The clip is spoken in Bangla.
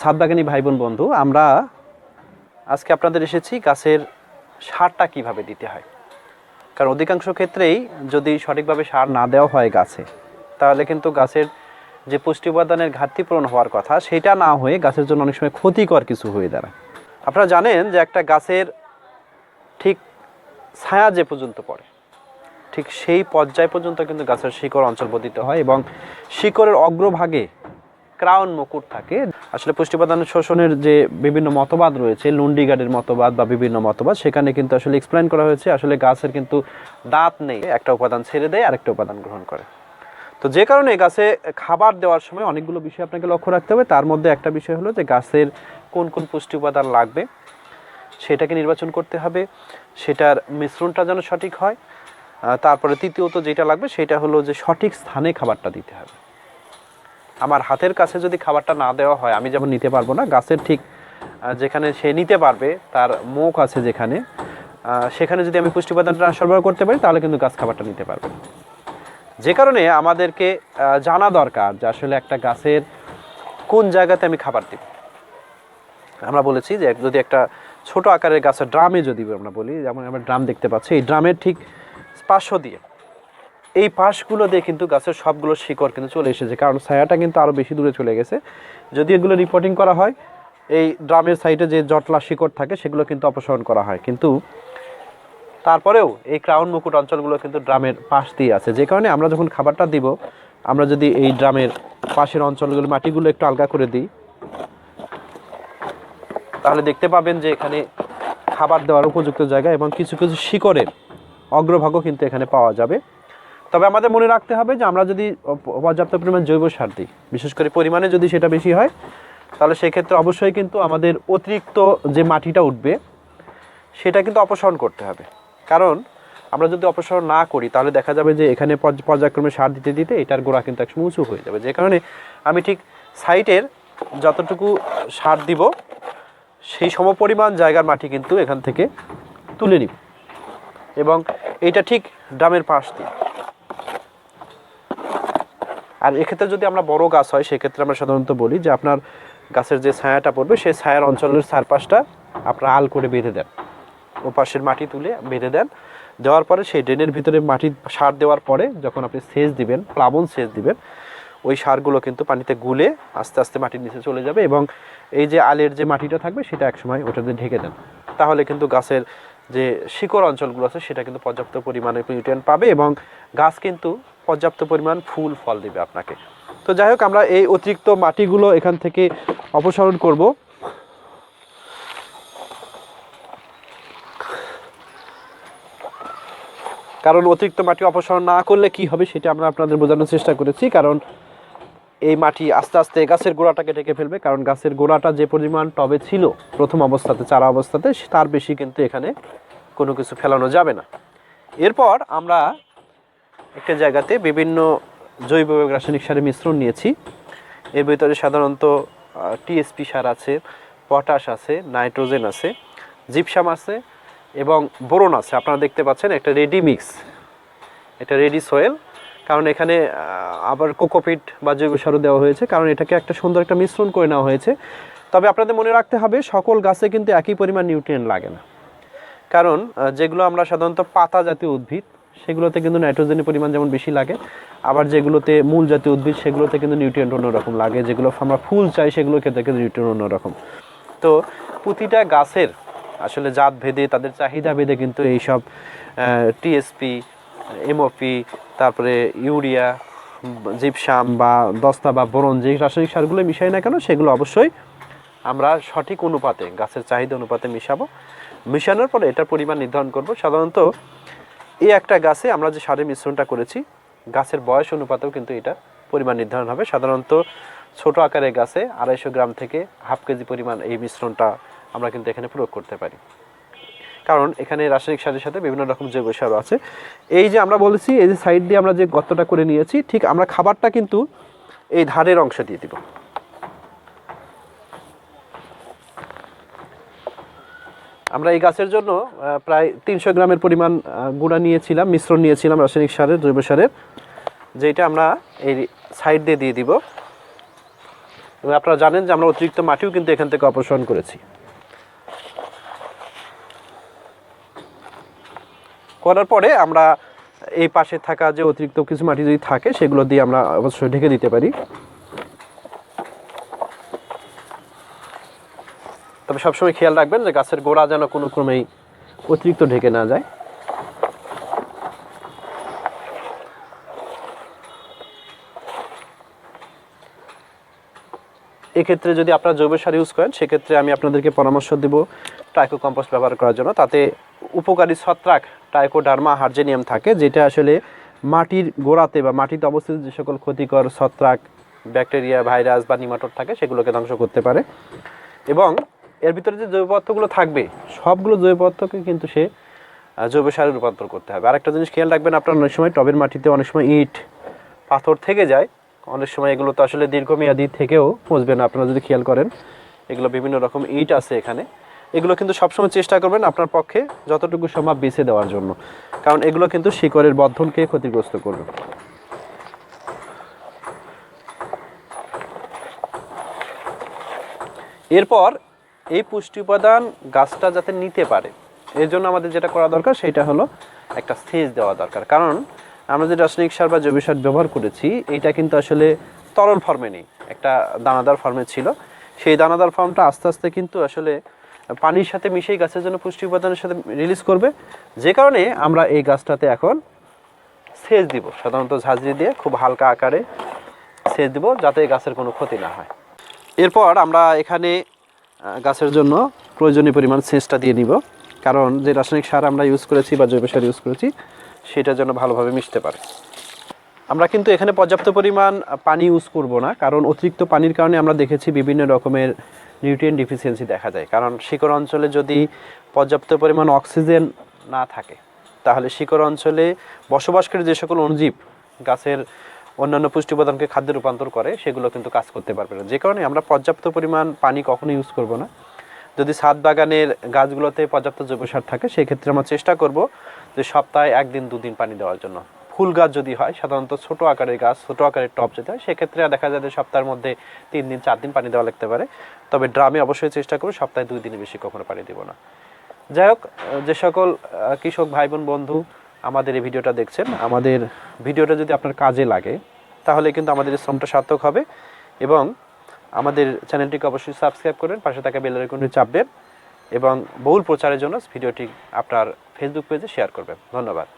সাতবাগানি ভাই বোন বন্ধু, আমরা আজকে আপনাদের এসেছি গাছের সারটা কীভাবে দিতে হয়? কারণ অধিকাংশ ক্ষেত্রেই যদি সঠিকভাবে সার না দেওয়া হয় গাছে, তাহলে কিন্তু গাছের যে পুষ্টি উপাদানের ঘাটতি পূরণ হওয়ার কথা, সেটা না হয়ে গাছের জন্য অনেক সময় ক্ষতিকর কিছু হয়ে দাঁড়ায়। আপনারা জানেন যে একটা গাছের ঠিক ছায়া যে পর্যন্ত পড়ে, ঠিক সেই পর্যায় পর্যন্ত কিন্তু গাছের শিকড় অঞ্চল বর্ধিত হয় এবং শিকড়ের অগ্রভাগে ক্রাউন মুকুট থাকে। আসলে পুষ্টিপ্রদান শোষণের যে বিভিন্ন মতবাদ রয়েছে লুন্ডিগার্ডের মতবাদ বা বিভিন্ন মতবাদ, সেখানে কিন্তু আসলে এক্সপ্লেন করা হয়েছে। আসলে গাছের কিন্তু দাঁত নেই, একটা উপাদান ছেড়ে দেয়, আরেকটা উপাদান গ্রহণ করে। তো যে কারণে গাছে খাবার দেওয়ার সময় অনেকগুলো বিষয় আপনাকে লক্ষ্য রাখতে হবে। তার মধ্যে একটা বিষয় হলো যে গাছের কোন কোন পুষ্টি উপাদান লাগবে, সেটাকে নির্বাচন করতে হবে। সেটার মিশ্রণটা যেন সঠিক হয়। তারপরে তৃতীয়ত যেটা লাগবে, সেটা হলো যে সঠিক স্থানে খাবারটা দিতে হবে। আমার হাতের কাছে যদি খাবারটা না দেওয়া হয়, আমি যেমন নিতে পারব না, গাছের ঠিক যেখানে সে নিতে পারবে, তার মুখ আছে যেখানে সেখানে যদি আমি পুষ্টি উপাদানটা সরবরাহ করতে পারি, তাহলে কিন্তু গাছ খাবারটা নিতে পারবে। যে কারণে আমাদেরকে জানা দরকার যে আসলে একটা গাছের কোন জায়গাতে আমি খাবার দিব। আমরা বলেছি যে যদি একটা ছোট আকারের গাছের ড্রামে যদি আমরা বলি, যেমন আমরা ড্রাম দেখতে পাচ্ছি, এই ড্রামের ঠিক পার্শ্ব দিয়ে এই পাশগুলো দিয়ে কিন্তু গাছের সবগুলো শিকড় কিন্তু চলে এসেছে, কারণ ছায়াটা কিন্তু আরও বেশি দূরে চলে গেছে। যদি এগুলো রিপোর্টিং করা হয়, এই ড্রামের সাইডে যে জটলা শিকড় থাকে, সেগুলো কিন্তু অপসারণ করা হয়। কিন্তু তারপরেও এই ক্রাউন মুকুট অঞ্চলগুলো কিন্তু ড্রামের পাশ দিয়ে আছে। যে কারণে আমরা যখন খাবারটা দিব, আমরা যদি এই ড্রামের পাশের অঞ্চলগুলো মাটিগুলো একটু আলগা করে দিই, তাহলে দেখতে পাবেন যে এখানে খাবার দেওয়ার উপযুক্ত জায়গা এবং কিছু কিছু শিকড়ের অগ্রভাগও কিন্তু এখানে পাওয়া যাবে। তবে আমাদের মনে রাখতে হবে যে আমরা যদি পর্যাপ্ত পরিমাণ জৈব সার দিই, বিশেষ করে পরিমাণে যদি সেটা বেশি হয়, তাহলে সেক্ষেত্রে অবশ্যই কিন্তু আমাদের অতিরিক্ত যে মাটিটা উঠবে, সেটা কিন্তু অপসারণ করতে হবে। কারণ আমরা যদি অপসারণ না করি, তাহলে দেখা যাবে যে এখানে পর্যায়ক্রমে সার দিতে দিতে এটার গোড়া কিন্তু একসময় উঁচু হয়ে যাবে। যে কারণে আমি ঠিক সাইটের যতটুকু সার দিব, সেই সমপরিমাণ জায়গার মাটি কিন্তু এখান থেকে তুলে নিব। এবং এটা ঠিক ড্রামের পাশ দিয়ে। আর এক্ষেত্রে যদি আমরা বড় গাছ হয়, সেক্ষেত্রে আমরা সাধারণত বলি যে আপনার গাছের যে ছায়াটা পড়বে, সেই ছায়ার অঞ্চলের চারপাশটা আপনার আল করে বেঁধে দেন। ও পাশের মাটি তুলে বেঁধে দেন। দেওয়ার পরে সেই ড্রেনের ভিতরে মাটি সার দেওয়ার পরে যখন আপনি সেচ দিবেন, প্লাবন সেচ দিবেন, ওই সারগুলো কিন্তু পানিতে গুলে আস্তে আস্তে মাটির নিচে চলে যাবে এবং এই যে আলের যে মাটিটা থাকবে, সেটা একসময় ওটাতে ঢেকে দেন। তাহলে কিন্তু গাছের যে শিকড় অঞ্চলগুলো আছে, সেটা কিন্তু পর্যাপ্ত পরিমাণে নিউট্রিয়েন্ট পাবে এবং গাছ কিন্তু পর্যাপ্ত পরিমাণ ফুল, ফল দিবে আপনাকে। তো যাই হোক, আমরা এই অতিরিক্ত মাটিগুলো এখান থেকে অপসারণ করব। কারণ অতিরিক্ত মাটি অপসারণ না করলে কি হবে সেটা আমরা আপনাদের বোঝানোর চেষ্টা করেছি, কারণ এই মাটি আস্তে আস্তে গাছের গোড়াটাকে ঢেকে ফেলবে, কারণ গাছের গোড়াটা যে পরিমাণ টবে ছিল প্রথম অবস্থাতে, চারা অবস্থাতে, তার বেশি কিন্তু এখানে কোনো কিছু ফেলানো যাবে না। এরপর আমরা একটা জায়গাতে বিভিন্ন জৈব রাসায়নিক সারের মিশ্রণ নিয়েছি। এর ভিতরে সাধারণত টিএসপি সার আছে, পটাশ আছে, নাইট্রোজেন আছে, জিপসাম আছে এবং বোরন আছে। আপনারা দেখতে পাচ্ছেন একটা রেডি মিক্স, এটা রেডি সয়েল। কারণ এখানে আবার কোকোপিট বা জৈব সারও দেওয়া হয়েছে। কারণ এটাকে একটা সুন্দর একটা মিশ্রণ করে নেওয়া হয়েছে। তবে আপনাদের মনে রাখতে হবে, সকল গাছে কিন্তু একই পরিমাণ নিউট্রিয়েন্ট লাগে না। কারণ যেগুলো আমরা সাধারণত পাতা জাতীয় উদ্ভিদ সেগুলোতে কিন্তু নাইট্রোজেনের পরিমাণ যেমন বেশি লাগে, আবার যেগুলোতে মূল জাতীয় উদ্ভিদ সেগুলোতে কিন্তু নিউট্রিয়েন্ট অন্যরকম লাগে, যেগুলো আমরা ফুল চাই সেগুলো ক্ষেত্রে কিন্তু নিউট্রিয়েন্ট অন্যরকম। তো প্রতিটা গাছের আসলে জাত ভেদে তাদের চাহিদা ভেদে কিন্তু এইসব টিএসপি এমওপি তারপরে ইউরিয়া, জিপসাম বা দস্তা বা বোরন, যে রাসায়নিক সারগুলো মিশাই না কেন, সেগুলো অবশ্যই আমরা সঠিক অনুপাতে, গাছের চাহিদা অনুপাতে মিশাবো। মিশানোর পরে এটার পরিমাণ নির্ধারণ করব। সাধারণত এই একটা গাছে আমরা যে সারের মিশ্রণটা করেছি, গাছের বয়স অনুপাতেও কিন্তু এটা পরিমাণ নির্ধারণ হবে। সাধারণত ছোট আকারের গাছে আড়াইশো গ্রাম থেকে হাফ কেজি পরিমাণ এই মিশ্রণটা আমরা কিন্তু এখানে প্রয়োগ করতে পারি। কারণ এখানে রাসায়নিক সারের সাথে বিভিন্ন রকম জৈব সারও আছে। এই যে আমরা বলেছি, এই যে সাইড দিয়ে আমরা যে গর্তটা করে নিয়েছি, ঠিক আমরা খাবারটা কিন্তু এই ধারের অংশ দিয়ে দিব। আমরা এই গাছের জন্য প্রায় তিনশো গ্রামের পরিমাণ গুঁড়া নিয়েছিলাম, মিশ্রণ নিয়েছিলাম, রাসায়নিক সারের, জৈব সারের, যেটা আমরা এই সাইড দিয়ে দিয়ে দিব। এবং আপনারা জানেন যে আমরা অতিরিক্ত মাটিও কিন্তু এখান থেকে অপসারণ করেছি। করার পরে আমরা এই পাশে থাকা যে অতিরিক্ত কিছু মাটি যদি থাকে, সেগুলো দিয়ে আমরা অবশ্যই ঢেকে দিতে পারি। তবে সবসময় খেয়াল রাখবেন যে গাছের গোড়া যেন কোনো ক্রমেই অতিরিক্ত ঢেকে না যায়। এক্ষেত্রে যদি আপনারা জৈব সার ইউজ করেন, সেক্ষেত্রে আমি আপনাদেরকে পরামর্শ দেব ট্রাইকো কম্পোস্ট ব্যবহার করার জন্য। তাতে উপকারী ছত্রাক, ট্রাইকোডার্মা, হার্জেনিয়াম থাকে, যেটা আসলে মাটির গোড়াতে বা মাটিতে অবস্থিত যে সকল ক্ষতিকর ছত্রাক, ব্যাকটেরিয়া, ভাইরাস বা নিমাটোড থাকে, সেগুলোকে ধ্বংস করতে পারে। এবং এর ভিতরে যে জৈব পদার্থগুলো থাকবে, সবগুলো জৈব পদার্থকে কিন্তু সে জৈব সারে রূপান্তর করতে হবে। আরেকটা জিনিস খেয়াল রাখবেন, আপনার অনেক সময় টবের মাটিতে অনেক সময় ইট, পাথর থেকে যায়। অনেক সময় এগুলো তো আসলে দীর্ঘমেয়াদী থেকেও পচবে না। আপনারা যদি খেয়াল করেন, এগুলো বিভিন্ন রকম ইট আছে এখানে। এগুলো কিন্তু সবসময় চেষ্টা করবেন আপনার পক্ষে যতটুকু সম্ভব বেছে দেওয়ার জন্য। কারণ এগুলো কিন্তু শিকড়ের বর্ধনকে ক্ষতিগ্রস্ত করবে। এরপর এই পুষ্টি উপাদান গাছটা যাতে নিতে পারে, এর জন্য আমাদের যেটা করা দরকার সেটা হলো একটা সেচ দেওয়া দরকার। কারণ আমরা যে রাসায়নিক সার বা জৈব সার ব্যবহার করেছি, এটা কিন্তু আসলে তরল ফর্মে নেই। একটা দানাদার ফর্মে ছিল। সেই দানাদার ফর্মটা আস্তে আস্তে কিন্তু আসলে পানির সাথে মিশেই গাছের জন্য পুষ্টি উপাদানের সাথে রিলিজ করবে। যে কারণে আমরা এই গাছটাতে এখন সেচ দিব। সাধারণত ঝাঁঝরি দিয়ে খুব হালকা আকারে সেচ দিব যাতে গাছের কোনো ক্ষতি না হয়। এরপর আমরা এখানে গাছের জন্য প্রয়োজনীয় পরিমাণ সেচটা দিয়ে নিব। কারণ যে রাসায়নিক সার আমরা ইউজ করেছি বা জৈব সার ইউজ করেছি, সেটা যেন ভালোভাবে মিশতে পারে। আমরা কিন্তু এখানে পর্যাপ্ত পরিমাণ পানি ইউজ করব না, কারণ অতিরিক্ত পানির কারণে আমরা দেখেছি বিভিন্ন রকমের নিউট্রিয়েন্ট ডিফিসিয়েন্সি দেখা যায়। কারণ শিকড় অঞ্চলে যদি পর্যাপ্ত পরিমাণ অক্সিজেন না থাকে, তাহলে শিকড় অঞ্চলে বসবাসকারী যে সকল অণুজীব গাছের অন্যান্য পুষ্টি উপাদানকে খাদ্যে রূপান্তর করে, সেগুলো কিন্তু কাজ করতে পারবে না। যে কারণে আমরা পর্যাপ্ত পরিমাণ পানি কখনো ইউজ করব না। যদি ছাদ বাগানের গাছগুলোতে পর্যাপ্ত জৈব সার থাকে, সেক্ষেত্রে আমরা চেষ্টা করব যে সপ্তাহে একদিন, দুদিন পানি দেওয়ার জন্য। ফুল গাছ যদি হয়, সাধারণত ছোট আকারের গাছ, ছোট আকারের টব যদি হয়, সেক্ষেত্রে দেখা যায় যে সপ্তাহের মধ্যে তিন দিন, চার দিন পানি দেওয়া লাগতে পারে। তবে ড্রামে অবশ্যই চেষ্টা করব সপ্তাহে দুই দিনের বেশি কখনো পানি দেবো না। যাই হোক যে সকল কৃষক ভাই বোন বন্ধু আমাদের এই ভিডিওটা দেখছেন, আমাদের ভিডিওটা যদি আপনার কাজে লাগে, তাহলে কিন্তু আমাদের এই শ্রমটা সার্থক হবে এবং আমাদের চ্যানেলটিকে অবশ্যই সাবস্ক্রাইব করবেন, পাশে থাকা বেলের কোনো চাপবেন এবং বহুল প্রচারের জন্য ভিডিওটি আপনার ফেসবুক পেজে শেয়ার করবেন। ধন্যবাদ।